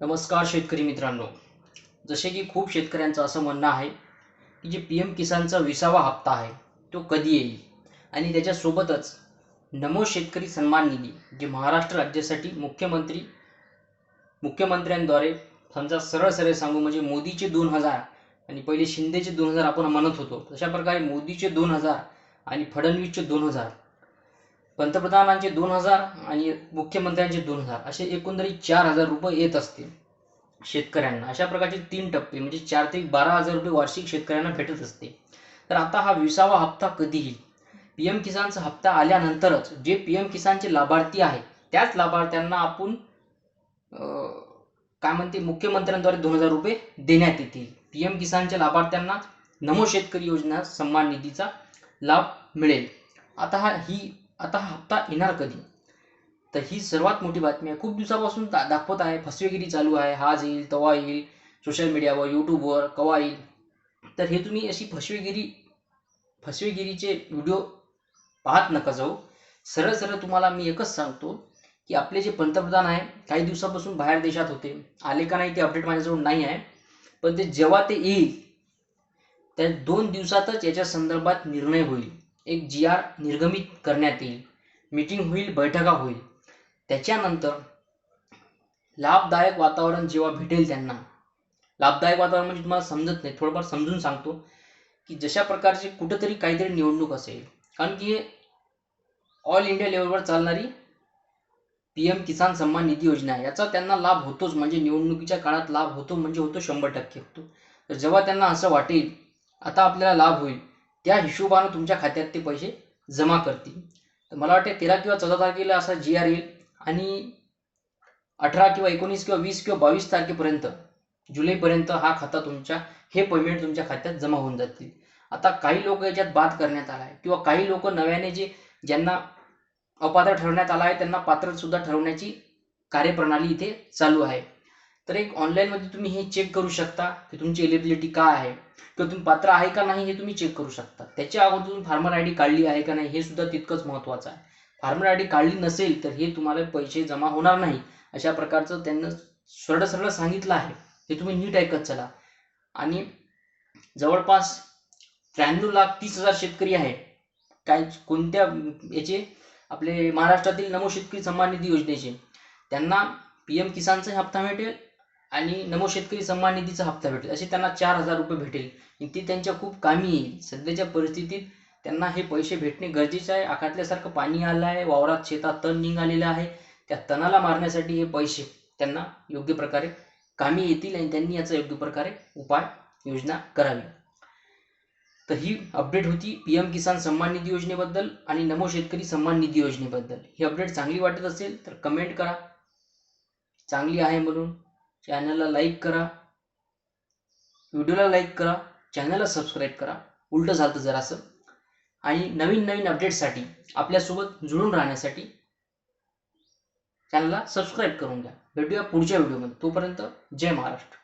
नमस्कार शेतकरी मित्रांनो. जसे की खूप शेतकऱ्यांचं असं म्हणणं आहे की जे पी एम किसानचा विसावा हप्ता आहे तो कधी येईल? आणि त्याच्यासोबतच नमो शेतकरी सन्मान निधी जे महाराष्ट्र राज्यासाठी मुख्यमंत्री मुख्यमंत्र्यांद्वारे समजा सरळ सरळ सांगू म्हणजे मोदीचे दोन हजार आणि पहिले शिंदेचे दोन हजार आपण म्हणत होतो. तशा प्रकारे मोदीचे दोन हजार आणि फडणवीसचे दोन हजार पंतप्रधानांचे दोन हजार आणि मुख्यमंत्र्यांचे दोन हजार असे एकंदरीत चार हजार रुपये येत असतील शेतकऱ्यांना. अशा प्रकारचे तीन टप्पे म्हणजे चार ते बारा हजार रुपये वार्षिक शेतकऱ्यांना भेटत असते. तर आता हा विसावा हप्ता कधी येईल पी एम किसानचा हप्ता आल्यानंतरच जे पी एम किसानचे लाभार्थी आहेत त्याच लाभार्थ्यांना आपण काय म्हणते मुख्यमंत्र्यांद्वारे दोन हजार रुपये देण्यात येतील. पी एम किसानच्या लाभार्थ्यांना नमो शेतकरी योजना सन्मान निधीचा लाभ मिळेल. आता हा ही आता हा हप्ता येणार कधी? तर ही सर्वात मोठी बातमी आहे. खूप दिवसापासून दा दाखवत आहे. फसवेगिरी चालू आहे. आज येईल तेव्हा येईल सोशल मीडियावर यूट्यूबवर केव्हा येईल? तर हे तुम्ही अशी फसवेगिरी फसवेगिरीचे व्हिडिओ पाहत नका जाऊ. सरळ सरळ तुम्हाला मी एकच सांगतो की आपले जे पंतप्रधान आहे काही दिवसापासून बाहेर देशात होते. आले का नाही ते अपडेट माझ्याजवळ नाही आहे. पण ते जेव्हा ते येईल त्या दोन दिवसातच याच्या संदर्भात निर्णय होईल. एक जी आर निर्गमित करण्यात येईल. मीटिंग होईल बैठका होईल. त्याच्यानंतर लाभदायक वातावरण जेव्हा भेटेल त्यांना लाभदायक वातावरण म्हणजे तुम्हाला समजत नाही. थोडंफार समजून सांगतो की जशा प्रकारची कुठंतरी काहीतरी निवडणूक असेल कारण की ऑल इंडिया लेवलवर चालणारी पी एम किसान सन्मान निधी योजना आहे. याचा त्यांना लाभ होतोच. म्हणजे निवडणुकीच्या काळात लाभ होतो म्हणजे होतो शंभर टक्के. होतो तर जेव्हा त्यांना असं वाटेल आता आपल्याला लाभ होईल. त्या हिशोबानं तुमच्या खात्यात ते पैसे जमा करतील. तर मला वाटते तेरा किंवा चौदा तारखेला असा जी आर येईल आणि अठरा किंवा एकोणीस किंवा वीस किंवा बावीस तारखेपर्यंत जुलैपर्यंत हा खाता तुमच्या हे पेमेंट तुमच्या खात्यात जमा होऊन जातील. आता काही लोक याच्यात बाद करण्यात आला आहे किंवा काही लोक नव्याने जे ज्यांना अपात्र ठरवण्यात आला आहे त्यांना पात्र सुद्धा ठरवण्याची कार्यप्रणाली इथे चालू आहे. तर एक ऑनलाईनमध्ये तुम्ही हे चेक करू शकता की तुमची एलिबिलिटी काय आहे. किंवा तुम्ही पात्र आहे का नाही हे तुम्ही चेक करू शकता. त्याच्या अगोदर तुम्ही फार्मर आय डी काढली आहे का नाही हे सुद्धा तितकंच महत्त्वाचं आहे. फार्मर आय डी काढली नसेल तर हे तुम्हाला पैसे जमा होणार नाही. अशा प्रकारचं त्यांना सरळ सरळ सांगितलं आहे. हे तुम्ही नीट ऐकत चला. आणि जवळपास त्र्याण्णव लाख तीस हजार शेतकरी आहे. काय कोणत्या याचे? आपले महाराष्ट्रातील नमो शेतकरी सन्मान निधी योजनेचे. त्यांना पी एम किसानचा हप्ता भेटेल आणि नमो शेतकरी सन्मान निधीचा हप्ता भेटेल. असे त्यांना चार हजार रुपये भेटेल. आणि त्यांच्या खूप कामी येईल. सध्याच्या परिस्थितीत त्यांना हे पैसे भेटणे गरजेचे आहे. आखातल्यासारखं पाणी आलं आहे. वावरात शेतात तण निघालेलं आहे. त्या तणाला मारण्यासाठी हे पैसे त्यांना योग्य प्रकारे कामी येतील आणि त्यांनी याचा योग्य प्रकारे उपाय योजना करावी. तर ही अपडेट होती पी एम किसान सन्मान निधी योजनेबद्दल आणि नमो शेतकरी सन्मान निधी योजनेबद्दल. ही अपडेट चांगली वाटत असेल तर कमेंट करा. चांगली आहे म्हणून. चॅनलला लाईक करा. व्हिडिओला लाईक करा. चॅनलला सबस्क्राईब करा. उलटं झालं जरासं. आणि नवीन नवीन अपडेटसाठी आपल्यासोबत जुळून राहण्यासाठी चॅनलला सबस्क्राईब करून घ्या. भेटूया पुढच्या व्हिडिओमध्ये तोपर्यंत जय महाराष्ट्र.